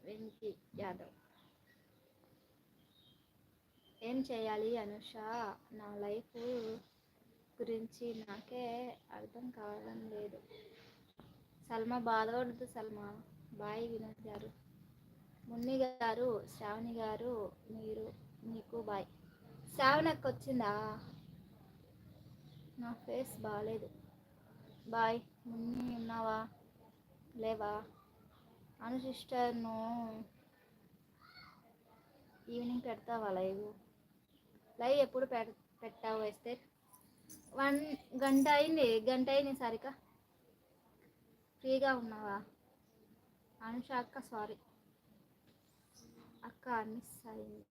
వెంకీ యాదవ్ ఏం చేయాలి అనుష? నా లైఫ్ గురించి నాకే అర్థం కావడం లేదు. సల్మా బాధపడదు సల్మా. బాయ్ వినోద్ గారు. మున్ని గారు శ్రావణి గారు మీరు మీకు బాయ్. శ్రావణకు వచ్చిందా నా ఫేస్ బాగాలేదు బాయ్. మున్ని ఉన్నావా? లేవా? అను సిస్టర్ను ఈవినింగ్ పెడతావా లైవ్? లైవ్ ఎప్పుడు పెడ పెట్టావు వేస్తే వన్ గంట అయింది గంట అయింది సారిక. ఫ్రీగా ఉన్నావా? అనుష అక్క సారీ. అక్క మిస్ అయింది.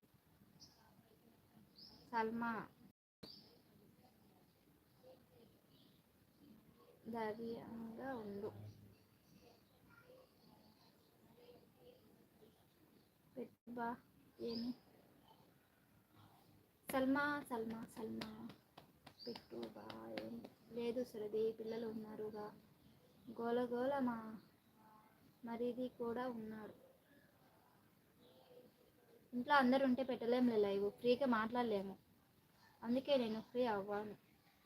సల్మా. ధైర్యంగా ఉండు. పెట్టుబా ఏమి? సల్మా సల్మా సల్మా. పెట్టు బా ఏమి లేదు సురభి పిల్లలు ఉన్నారుగా. గోల గోల మా మరిది కూడా ఉన్నాడు. ఇంట్లో అందరు ఉంటే పెట్టలేము లైవ్. ఫ్రీగా మాట్లాడలేము. అందుకే నేను ఫ్రీ అవ్వాను.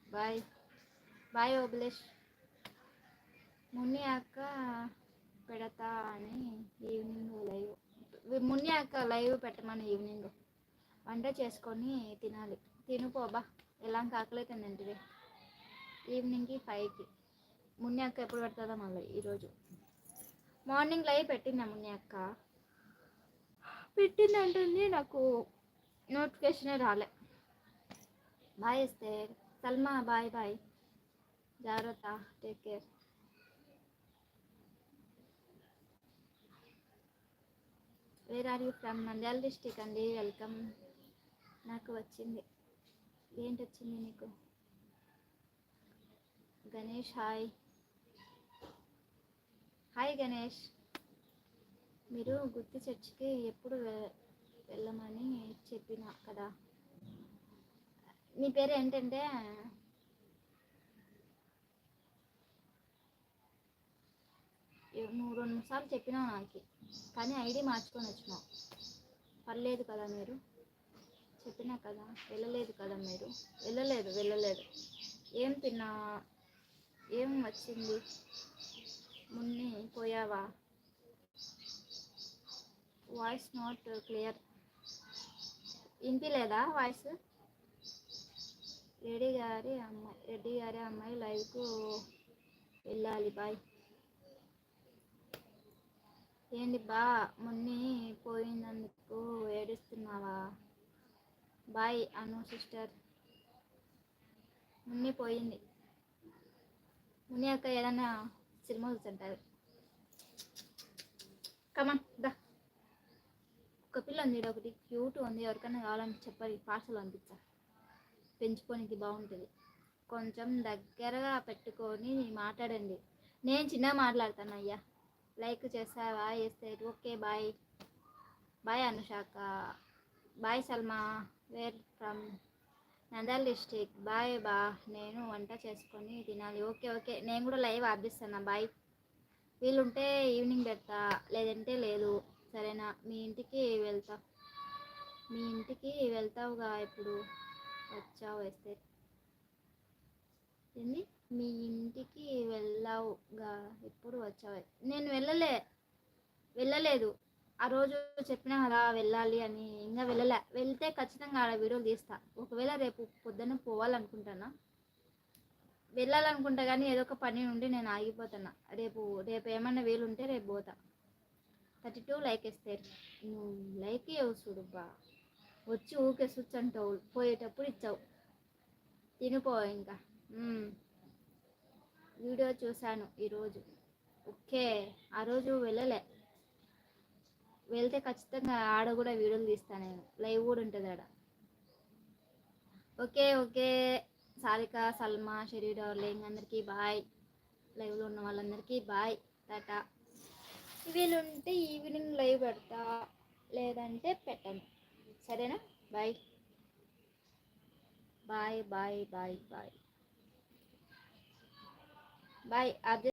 బాయ్. బాయ్ ఓబులేష్. మున్ని అక్క పెడతా అని ఈవినింగ్ లైవ్. మున్ని అక్క లైవ్ పెట్టమని ఈవినింగ్. వంట చేసుకొని తినాలి. తినుపోబా ఎలా కాకలైతుంది ఏంటిది ఈవినింగ్కి ఫైవ్కి. మున్ని అక్క ఎప్పుడు పెడతాదో మళ్ళీ ఈరోజు. మార్నింగ్ లైవ్ పెట్టిందా మున్ని అక్క? పెట్టిందంటుంది నాకు. నోటిఫికేషనే రాలే. బాయ్ ఇస్తే సల్మా బాయ్ బాయ్. జాగ్రత్త. Take care. Where are you from Nandyal district అండి. వెల్కమ్ నాకు వచ్చింది. ఏంటి వచ్చింది నీకు? Ganesh hi hi Ganesh. మీరు గుర్తు చర్చికి ఎప్పుడు వె- వెళ్ళమని చెప్పిన కదా. మీ పేరు ఏంటంటే నువ్వు రెండు సార్లు చెప్పినావు నాకు. కానీ ఐడి మార్చుకొని వచ్చినావు. పర్లేదు కదా మీరు. చెప్పినా కదా. వెళ్ళలేదు కదా మీరు. వెళ్ళలేదు వెళ్ళలేదు. ఏం తిన్నా? ఏం వచ్చింది? Munni పోయావా? Voice not clear. వినిపిలేదా voice? Reddy గారి అమ్మాయి రెడ్డి గారి అమ్మాయి లైవ్కు వెళ్ళాలి. బాయ్. ఏంటి బా మున్ని పోయినందుకు ఏడుస్తున్నావా? బాయ్ అను సిస్టర్. మున్ని పోయింది. మున్ని అక్క ఏదైనా సినిమా చూస్తుంటారు. కమన్ దా. ఒక పిల్ల ఉంది ఒకటి క్యూట్ ఉంది. ఎవరికైనా కావాలని చెప్పాలి పార్సల్ పంపించా పెంచుకోనికి బాగుంటుంది. కొంచెం దగ్గరగా పెట్టుకొని మాట్లాడండి. నేను చిన్నగా మాట్లాడతాను అయ్యా. లైక్ చేస్తావా వేస్తే okay bye bye అనుషాక. Bye Salma. Where from Nandyal district bye బా. నేను వంట చేసుకొని తినాలి. ఓకే ఓకే నేను కూడా లైవ్ ఆర్పిస్తాను బాయ్ వీలుంటే ఈవినింగ్ పెడతా. లేదంటే లేదు. సరేనా? మీ ఇంటికి వెళ్తా. మీ ఇంటికి వెళ్తావుగా ఇప్పుడు? వచ్చావు వేస్తే ఏంది మీ ఇంటికి వెళ్ళావుగా ఎప్పుడు వచ్చావు? నేను వెళ్ళలే వెళ్ళలేదు. ఆ రోజు చెప్పినా కదా వెళ్ళాలి అని ఇంకా వెళ్ళలే. వెళ్తే ఖచ్చితంగా ఆడ వీడియోలు తీస్తా. ఒకవేళ రేపు పొద్దున్న పోవాలనుకుంటానా? వెళ్ళాలనుకుంటా కానీ ఏదో ఒక పని నుండి నేను ఆగిపోతున్నా రేపు రేపు ఏమన్నా వీలుంటే రేపు పోతా. థర్టీ టూ లైక్ వేస్తే నువ్వు లైక్ ఇవ్వవు చూడుబ్బా వచ్చి ఊకే స్విచ్ అంటావు పోయేటప్పుడు ఇచ్చావు. తినిపో ఇంకా. వీడియో చూశాను ఈరోజు. ఓకే ఆ రోజు వెళ్ళలే. వెళ్తే ఖచ్చితంగా ఆడ కూడా వీడియోలు తీస్తాను నేను. లైవ్ కూడా ఉంటుంది ఆడ. Okay okay. Sarika Salma Shari darling అందరికీ బాయ్. లైవ్లో ఉన్న వాళ్ళందరికీ బాయ్. టాటా. వీలుంటే ఈవినింగ్ లైవ్ పెడతా. లేదంటే పెట్టను. సరేనా? Bye. Bye bye bye bye. Bye అదే